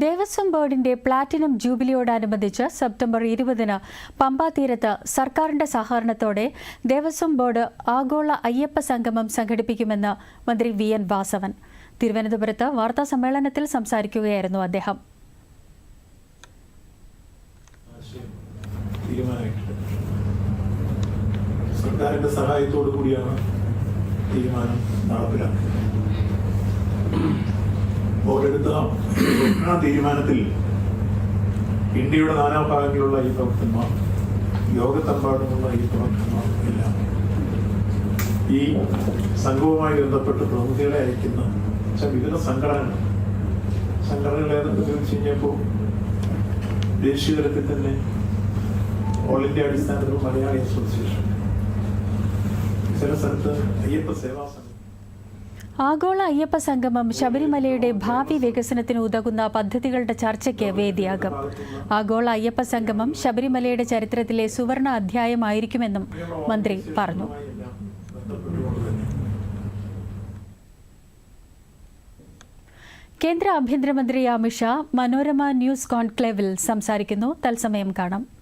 ദേവസ്വം ബോർഡിന്റെ platinum ജൂബിലിയോടനുബന്ധിച്ച് September ഇരുപതിന് പമ്പാ തീരത്ത് സർക്കാരിന്റെ സഹകരണത്തോടെ ദേവസ്വം ബോർഡ് ആഗോള അയ്യപ്പ സംഗമം സംഘടിപ്പിക്കുമെന്ന് മന്ത്രി വി എൻ വാസവൻ. തിരുവനന്തപുരത്ത് വാർത്താ സമ്മേളനത്തിൽ സംസാരിക്കുകയായിരുന്നു അദ്ദേഹം. സർക്കാരിന്റെ സഹായത്തോടു കൂടിയാണ് തീരുമാനം നടപ്പിലാക്കുന്നത്. ആ തീരുമാനത്തിൽ ഇന്ത്യയുടെ നാനാഭാഗങ്ങളിലുള്ള ഈ പ്രവർത്തന്മാർ ലോകത്തെമ്പാടുമുള്ള ഈ പ്രവർത്തന്മാർ എല്ലാം ഈ സംഘവുമായി ബന്ധപ്പെട്ട് പ്രമുഖികളെ അയക്കുന്ന വിവിധ സംഘടനകൾ. സംഘടനകൾ ഏതൊക്കെ ചോദിച്ചു കഴിഞ്ഞപ്പോൾ ദേശീയ തലത്തിൽ തന്നെ ഓൾ ഇന്ത്യ അടിസ്ഥാനത്തിൽ മലയാളി അസോസിയേഷൻ. ചില സ്ഥലത്ത് അയ്യപ്പ സേവാ സംഘം ആഗോള അയ്യപ്പ സംഗമം ശബരിമലയുടെ ഭാവി വികസനത്തിന് ഉതകുന്ന പദ്ധതികളുടെ ചർച്ചയ്ക്ക് വേദിയാകും. ആഗോള അയ്യപ്പ സംഗമം ശബരിമലയുടെ ചരിത്രത്തിലെ സുവർണ അധ്യായമായിരിക്കുമെന്നും മന്ത്രി പറഞ്ഞു. കേന്ദ്ര ആഭ്യന്തരമന്ത്രി അമിത്ഷാ മനോരമ ന്യൂസ് കോൺക്ലേവിൽ സംസാരിക്കുന്നു. തത്സമയം കാണാം.